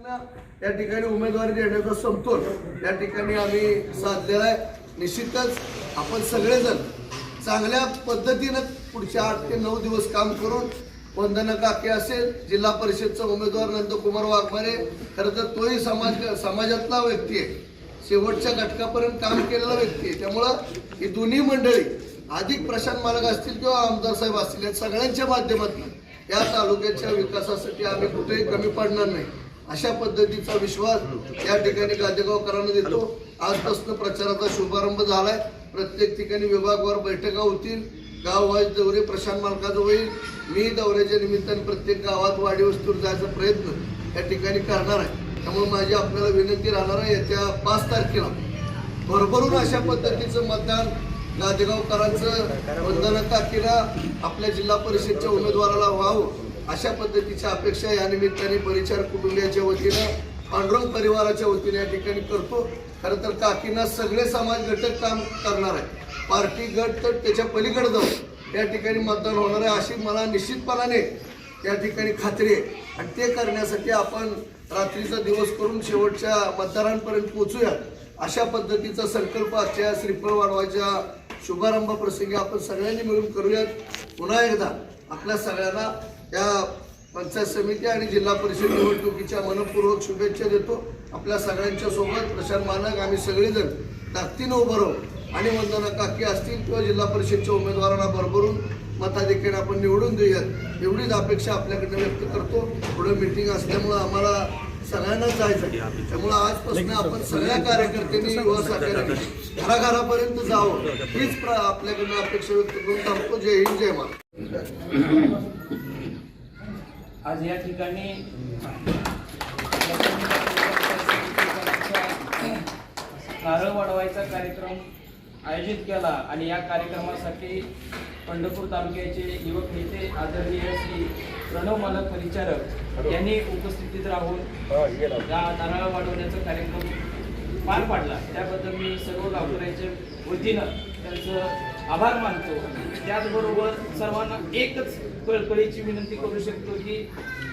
या ठिकाणी उमेदवारी देण्याचा समतोल या ठिकाणी आम्ही साधलेला आहे. निश्चितच आपण सगळेजण चांगल्या पद्धतीनं पुढच्या आठ ते नऊ दिवस काम करून वंदना काके असेल जिल्हा परिषदचा उमेदवार नंदकुमार वाघमारे खरं तर तोही समाज समाजातला व्यक्ती आहे. शेवटच्या घटकापर्यंत काम केलेला व्यक्ती आहे. त्यामुळं ही दोन्ही मंडळी अधिक प्रशांत मालक असतील किंवा आमदार साहेब असतील या सगळ्यांच्या माध्यमातून या तालुक्याच्या विकासासाठी आम्ही कुठेही कमी पडणार नाही. अशा पद्धतीचा विश्वास या ठिकाणी गादेगावकरांना देतो. आजपासून प्रचाराचा शुभारंभ झालाय. प्रत्येक ठिकाणी विभागवार बैठका होतील. गाववाईज दौरे प्रशांत मालकाचं होईल मी दौऱ्याच्या निमित्ताने प्रत्येक गावात वाडी वस्तूवर जायचा प्रयत्न या ठिकाणी करणार आहे. त्यामुळे माझी आपल्याला विनंती राहणार आहे येत्या पाच तारखेला भरभरून अशा पद्धतीचं मतदान गादेगावकरांचं वंदना काकीला आपल्या जिल्हा परिषदच्या उमेदवाराला व्हावं. अशा पद्धतीच्या अपेक्षा या निमित्ताने परिचार कुटुंबियाच्या वतीनं पांडुरंग परिवाराच्या वतीने या ठिकाणी करतो. खरं तर काकींना सगळे समाज घटक काम करणार आहे पार्टी गट तर त्याच्या पलीकडे जाऊ या ठिकाणी मतदान होणार आहे अशी मला निश्चितपणाने या ठिकाणी खात्री आहे. आणि ते करण्यासाठी आपण रात्रीचा दिवस करून शेवटच्या मतदारांपर्यंत पोहोचूया अशा पद्धतीचा संकल्प आजच्या श्रीफळ वाढवायच्या शुभारंभ प्रसंगी आपण सगळ्यांनी मिळून करूयात. पुन्हा एकदा आपल्या सगळ्यांना पंचायत समिती आणि जिल्हा परिषद निवडणुकीच्या मनपूर्वक शुभेच्छा देतो. आपल्या सगळ्यांच्या सोबत प्रशांत मानक आम्ही सगळेजण ताकदीनं उभं राहू. आणि वंदना काकी असतील किंवा जिल्हा परिषदच्या उमेदवारांना भरभरून मताधिक्याने आपण निवडून देऊयात. एवढीच अपेक्षा आपल्याकडनं व्यक्त करतो. पुढे मिटिंग असल्यामुळं आम्हाला सगळ्यांनाच जायचं. त्यामुळं आजपासून आपण सगळ्या कार्यकर्त्यांनी युवा सहकार्यांनी घराघरापर्यंत जावं. हीच प्र- आपल्याकडनं अपेक्षा व्यक्त करून थांबतो. जय हिंद जय महाराज आज या ठिकाणी नारळ वाढवायचा कार्यक्रम आयोजित केला आणि या कार्यक्रमासाठी पंढरपूर तालुक्याचे युवक नेते आदरणीय श्री प्रणव मालक परिचारक यांनी उपस्थितीत राहून या नारळ वाढवण्याचा कार्यक्रम पार पाडला. त्याबद्दल मी सर्व गावकऱ्यांच्या वतीनं त्यांचं आभार मानतो. त्याचबरोबर सर्वांना एकच कळकळीची विनंती करू शकतो की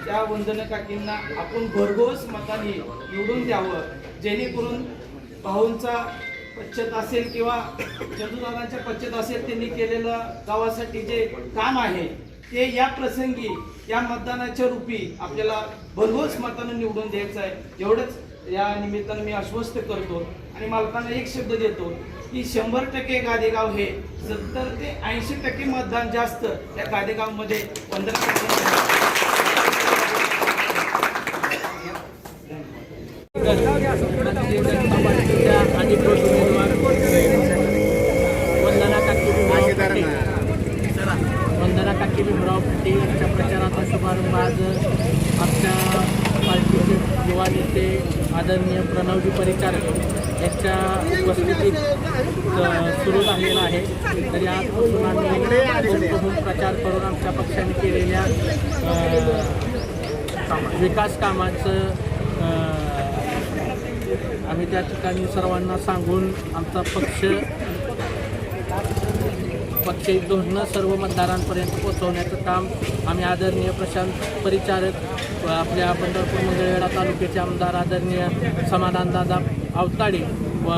त्या वंदन काकींना आपण भरघोस मताने निवडून द्यावं. जेणेकरून भाऊंचा पश्चात असेल किंवा चंदूदादांच्या पश्चात असेल त्यांनी केलेलं गावासाठी जे काम आहे ते या प्रसंगी या मतदानाच्या रूपी आपल्याला भरघोस मतानं निवडून द्यायचं आहे. एवढंच या निमित्तानं मी आश्वस्त करतो आणि मालकांना एक शब्द देतो की शंभर टक्के गादेगाव हे सत्तर ते ऐंशी टक्के मतदान जास्त त्या गादेगावमध्ये पंधरा टक्के अधिकृत उमेदवार वंदना काकी भीमराव पाटील वंदना काकी भीमराव पाटील यांच्या प्रचाराचा शुभारंभ आज आमच्या पार्टीचे युवा नेते आदरणीय प्रणवजी परिचार यांच्या उपस्थितीत सुरू झालेला आहे. तर यापासून आम्ही खूप प्रचार करून आमच्या पक्षाने केलेल्या विकास कामाचं आम्ही त्या ठिकाणी सर्वांना सांगून आमचा पक्ष पक्षी धोरणं सर्व मतदारांपर्यंत पोहोचवण्याचं काम आम्ही आदरणीय प्रशांत परिचारक व आपल्या पंढरपूर मंगळवेढा तालुक्याचे आमदार आदरणीय समाधानदादा अवताडे व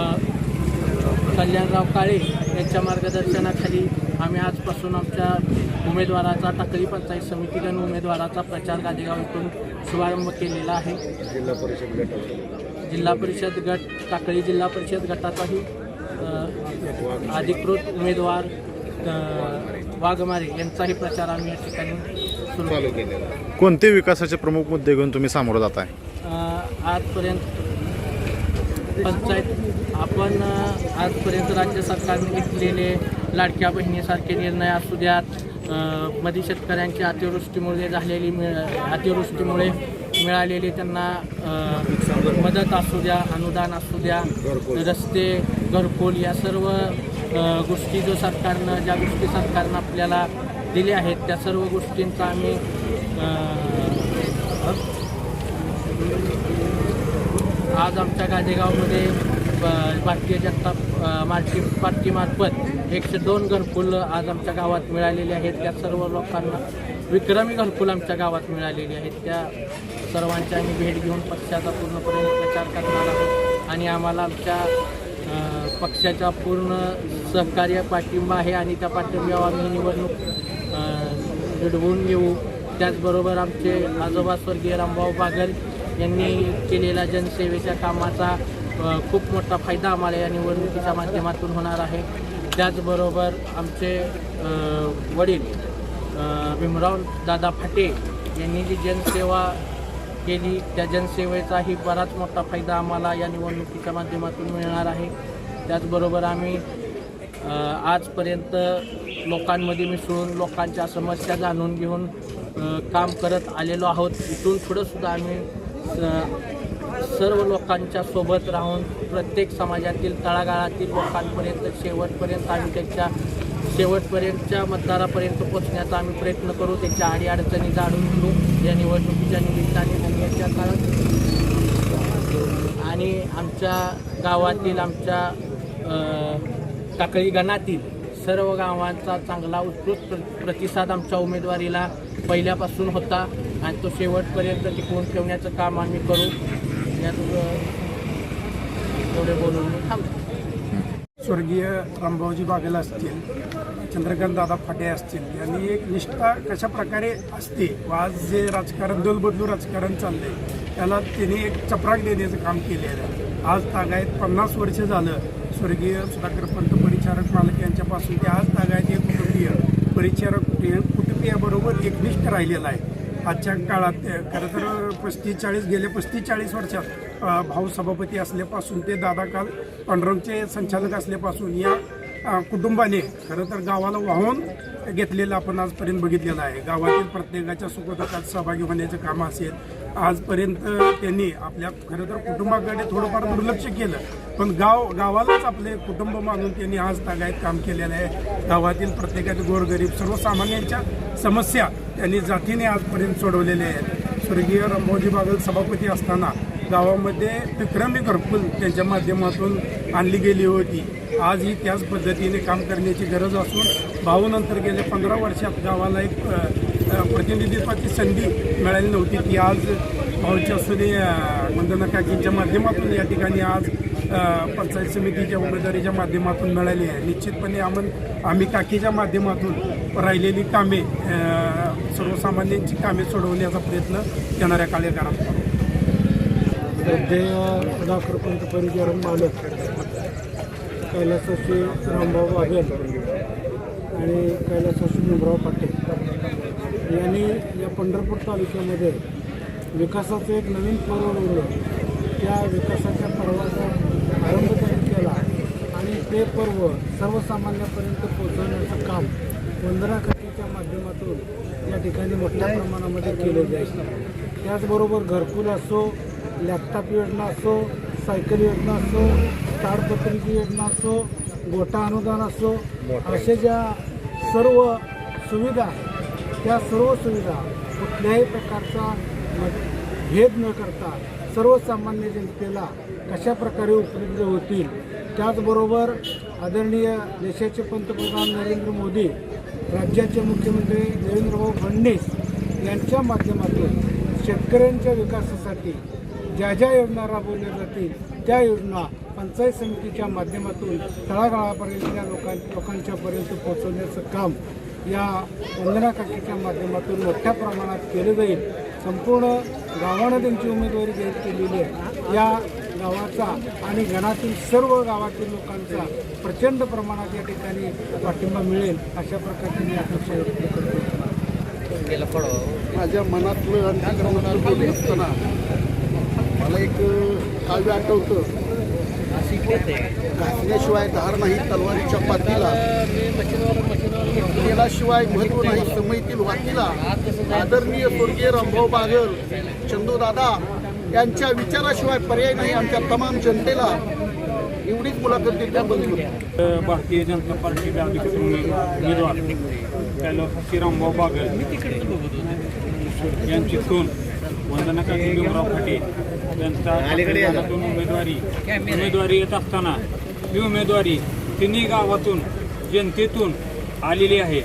कल्याणराव काळे यांच्या मार्गदर्शनाखाली आम्ही आजपासून आमच्या उमेदवाराचा टाकळी पंचायत समितीकडून उमेदवाराचा प्रचार गादेगाव इथून शुभारंभ केलेला आहे. जिल्हा परिषद गटावर जिल्हा परिषद गट टाकळी जिल्हा परिषद गटाचाही अधिकृत उमेदवार वाघमारे यांचाही प्रचार आम्ही या ठिकाणी सुरू आहे. कोणते विकासाचे प्रमुख मुद्दे घेऊन तुम्ही सामोरं जात आहे? अ, आजपर्यंत पंचायत आपण अ, आजपर्यंत राज्य सरकारने घेतलेले लाडक्या बहिणीसारखे निर्णय असू द्यात. अ, मध्ये शेतकऱ्यांची अतिवृष्टीमुळे झालेली मिळ अतिवृष्टीमुळे मिळालेली त्यांना अ, मदत असू द्या अनुदान असू द्या रस्ते घरकुल या सर्व गोष्टी जो सरकारनं ज्या गोष्टी सरकारनं आपल्याला दिल्या आहेत त्या सर्व गोष्टींचा आम्ही आज आमच्या गाजेगावमध्ये ब- भारतीय जनता अ, मार्टी पार्टीमार्फत एकशे दोन घरकुल आज आमच्या गावात मिळालेले आहेत. त्या सर्व लोकांना विक्रमी घरकुल आमच्या गावात मिळालेली आहेत. त्या सर्वांची आम्ही भेट घेऊन पक्षाचा पूर्णपणे प्रचार करणार आहोत. आणि आम्हाला आमच्या पक्षाचा पूर्ण सहकार्य पाठिंबा आहे आणि त्या पाठिंब्यावर आम्ही निवडणूक अ, लढवून घेऊ. त्याचबरोबर आमचे आजोबा स्वर्गीय रामभाऊ बागल यांनी केलेल्या जनसेवेच्या कामाचा खूप मोठा फायदा आम्हाला या निवडणुकीच्या माध्यमातून होणार आहे. त्याचबरोबर आमचे वडील भीमराव दादा फाटे यांनी जी जनसेवा केली त्या जनसेवेचाही बराच मोठा फायदा आम्हाला या निवडणुकीच्या माध्यमातून मिळणार आहे. त्याचबरोबर आम्ही आजपर्यंत लोकांमध्ये मिसळून लोकांच्या समस्या जाणून घेऊन काम करत आलेलो आहोत. इथून पुढंसुद्धा आम्ही स- सर्व लोकांच्या सोबत राहून प्रत्येक समाजातील तळागाळातील लोकांपर्यंत शेवटपर्यंत आम्ही त्यांच्या शेवटपर्यंतच्या मतदारापर्यंत पोचण्याचा आम्ही प्रयत्न करू. त्यांच्या अडीअडचणी जाणून घेऊ. या निवडणुकीच्या निमित्ताने त्यांच्या काळात आणि आमच्या गावातील आमच्या टाकळी गणातील सर्व गावांचा चांगला उत्कृष्ट प्र- प्रतिसाद आमच्या उमेदवारीला पहिल्यापासून होता. आणि तो शेवटपर्यंत टिकवून ठेवण्याचं काम आम्ही करू. यात थोडे बोलून थांबतो स्वर्गीय रामभाऊजी बागेला असतील चंद्रकांत दादा फाटे असतील यांनी एक निष्ठा कशा प्रकारे असते व आज जे राजकारण दोलबदलू राजकारण चाललंय त्याला त्यांनी एक चपराक देण्याचं काम केलेलं आहे. आज तागायत पन्नास वर्ष झालं स्वर्गीय सुधाकर पंत परिचारक मालक यांच्यापासून ते आज तागायचे कुटुंबीय परिचारक कुटुंबियाबरोबर एकनिष्ठ राहिलेला आहे. आजच्या काळात ते खरं तर पस्तीस चाळीस गेले पस्तीस चाळीस वर्षात भाऊ सभापती असल्यापासून ते दादा काल पांडुरंगचे संचालक असल्यापासून या कुटुंबाने खरं तर गावाला वाहून घेतलेलं आपण आजपर्यंत बघितलेलं आहे. गावातील प्रत्येकाच्या सुखदुःखात सहभागी होण्याचं काम असेल. आजपर्यंत त्यांनी आपल्या खरं तर कुटुंबाकडे थोडंफार दुर्लक्ष केलं. पण गाव गावालाच आपले कुटुंब मानून त्यांनी आज तागायत काम केलेलं आहे. गावातील प्रत्येकाचे गोरगरीब सर्वसामान्यांच्या समस्या त्यांनी जातीने आजपर्यंत सोडवलेल्या आहेत. स्वर्गीय रामभाऊजी बागल सभापती असताना गावामध्ये विक्रमी घरकुल त्यांच्या माध्यमातून आणली गेली होती. आजही त्याच पद्धतीने काम करण्याची गरज असून भाऊनंतर गेल्या पंधरा वर्षात गावाला एक प्रतिनिधित्वाची संधी मिळाली नव्हती. ती आज भाऊच्या सुने वंदना काकींच्या माध्यमातून या ठिकाणी आज पंचायत समितीच्या उमेदवारीच्या माध्यमातून मिळाली आहे. निश्चितपणे आम्ही आम्ही काकीच्या माध्यमातून राहिलेली कामे सर्वसामान्यांची कामे सोडवण्याचा प्रयत्न येणाऱ्या काळात करू. सध्या सुधाकर पंत परिचारण मालक कैलासाशी रामभाऊ बागेल आणि कैलासाशी भीमराव पाटील. यांनी या पंढरपूर तालुक्यामध्ये विकासाचं एक नवीन पर्व उघडलं त्या विकासाच्या पर्वाचा आरंभ त्यांनी केला आणि ते पर्व सर्वसामान्यापर्यंत पोहोचवण्याचं काम वंदना खात्याच्या माध्यमातून या ठिकाणी मोठ्या प्रमाणामध्ये केले जाईल. त्याचबरोबर घरकुल असो लॅपटॉप योजना असो सायकल योजना असो ताडपत्रीची योजना असो गोटा अनुदान असो अशा ज्या सर्व सुविधा आहेत त्या सर्व सुविधा कुठल्याही प्रकारचा भेद न करता सर्वसामान्य जनतेला कशा प्रकारे उपलब्ध होतील त्याचबरोबर आदरणीय देशाचे पंतप्रधान नरेंद्र मोदी राज्याचे मुख्यमंत्री देवेंद्रभाऊ फडणवीस यांच्या माध्यमातून शेतकऱ्यांच्या विकासासाठी ज्या ज्या योजना राबवल्या जातील त्या योजना पंचायत समितीच्या माध्यमातून तळागाळापर्यंतच्या लोकां लोकांच्यापर्यंत पोहोचवण्याचं काम या वंदना काकीच्या माध्यमातून मोठ्या प्रमाणात केलं जाईल. संपूर्ण गावानं त्यांची उमेदवारी जाहीर केलेली आहे. या गावाचा आणि गणातील सर्व गावातील लोकांचा प्रचंड प्रमाणात या ठिकाणी पाठिंबा मिळेल अशा प्रकारची मी अपेक्षा व्यक्त करतो. माझ्या मनातलं अंतकरणातलं बोलत असताना मला एक काव्य आठवतं. घासल्याशिवाय धार नाही तलवारीच्या पातीला. केल्याशिवाय महत्त्व नाही समयतील वातीला. आदरणीय स्वर्गीय रामभाऊ बागर चंदूदादा यांच्या विचाराशिवाय पर्याय नाही आमच्या तमाम जनतेला. एवढीच मुलाखत दिल्याबद्दल भारतीय जनता पार्टी अधिकृत उमेदवार कैलासाची रामभाऊ बागर यांची सून वंदना काकी भीमराव पाटील यांचा गावातून उमेदवारी उमेदवारी येत असताना ही उमेदवारी तिन्ही गावातून जनतेतून आलेली आहे.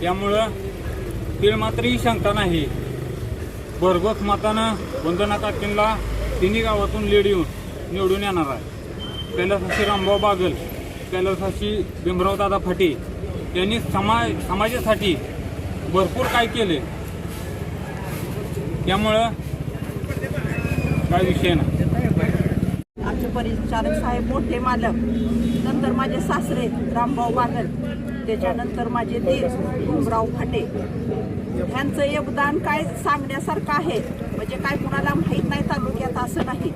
त्यामुळं तीळ मात्रही शंका नाही. भरघोस मतानं वंदना काकींना तिन्ही गावातून लीड येऊन निवडून येणार आहे. कैलासाशी रामभाऊ बागल कैलासाशी भीमराव दादा फाटे यांनी समाज समाजासाठी भरपूर काय केले. त्यामुळं काय विषय नाही आमचे परिचारक साहेब मोठे मालक. नंतर माझे सासरे रामभाऊ बागल त्याच्यानंतर माझे दीर भीमराव फाटे. ह्यांचं योगदान काय सांगण्यासारखं आहे? म्हणजे काय कुणाला माहीत नाही तालुक्यात असं नाही.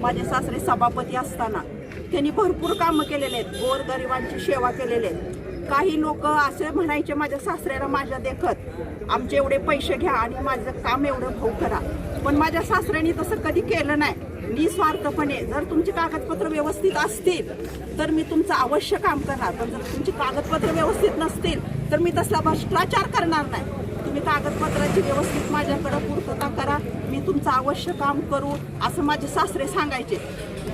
माझे सासरे सभापती असताना त्यांनी भरपूर कामं केलेले आहेत. गोरगरिबांची सेवा केलेली आहेत. काही लोक असे म्हणायचे माझ्या सासऱ्याला माझ्या देखत आमचे एवढे पैसे घ्या आणि माझं काम एवढं भाऊ करा. पण माझ्या सासऱ्याने तसं कधी केलं नाही. निस्वार्थपणे जर तुमची कागदपत्र व्यवस्थित असतील तर मी तुमचं अवश्य काम करणार. पण जर तुमची कागदपत्र व्यवस्थित नसतील तर मी तसला भ्रष्टाचार करणार नाही. तुम्ही कागदपत्राची व्यवस्थित माझ्याकडं पूर्तता करा. मी तुमचं अवश्य काम करू असं माझे सासरे सांगायचे.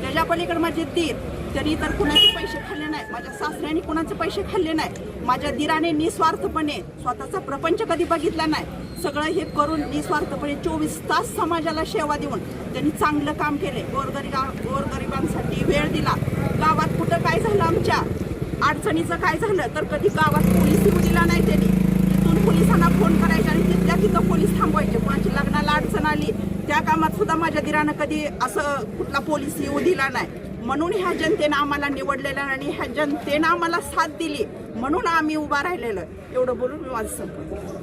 त्याच्या पलीकडे माझे दीर त्यांनी तर कुणाचे पैसे खाल्ले नाही. माझ्या सासऱ्याने कुणाचे पैसे खाल्ले नाही. माझ्या दिराने निस्वार्थपणे स्वतःचा प्रपंच कधी बघितला नाही. सगळं हे करून निस्वार्थपणे चोवीस तास समाजाला सेवा देऊन त्यांनी चांगलं काम केले. गोरगरिबा गोरगरिबांसाठी वेळ दिला. गावात कुठं काय झालं आमच्या? अडचणीचं काय झालं? तर कधी गावात पोलीस येऊ दिला नाही त्यांनी. तिथून पोलिसांना फोन करायचा आणि तिथल्या तिथं पोलीस थांबवायचे. कोणाची लग्नाला अडचण आली त्या कामात सुद्धा माझ्या दिरानं कधी असं कुठला पोलीस येऊ दिला नाही. म्हणून ह्या जनतेनं आम्हाला निवडलेलं आणि ह्या जनतेनं आम्हाला साथ दिली. म्हणून आम्ही उभा राहिलेलो एवढं बोलून मी माझं संपवते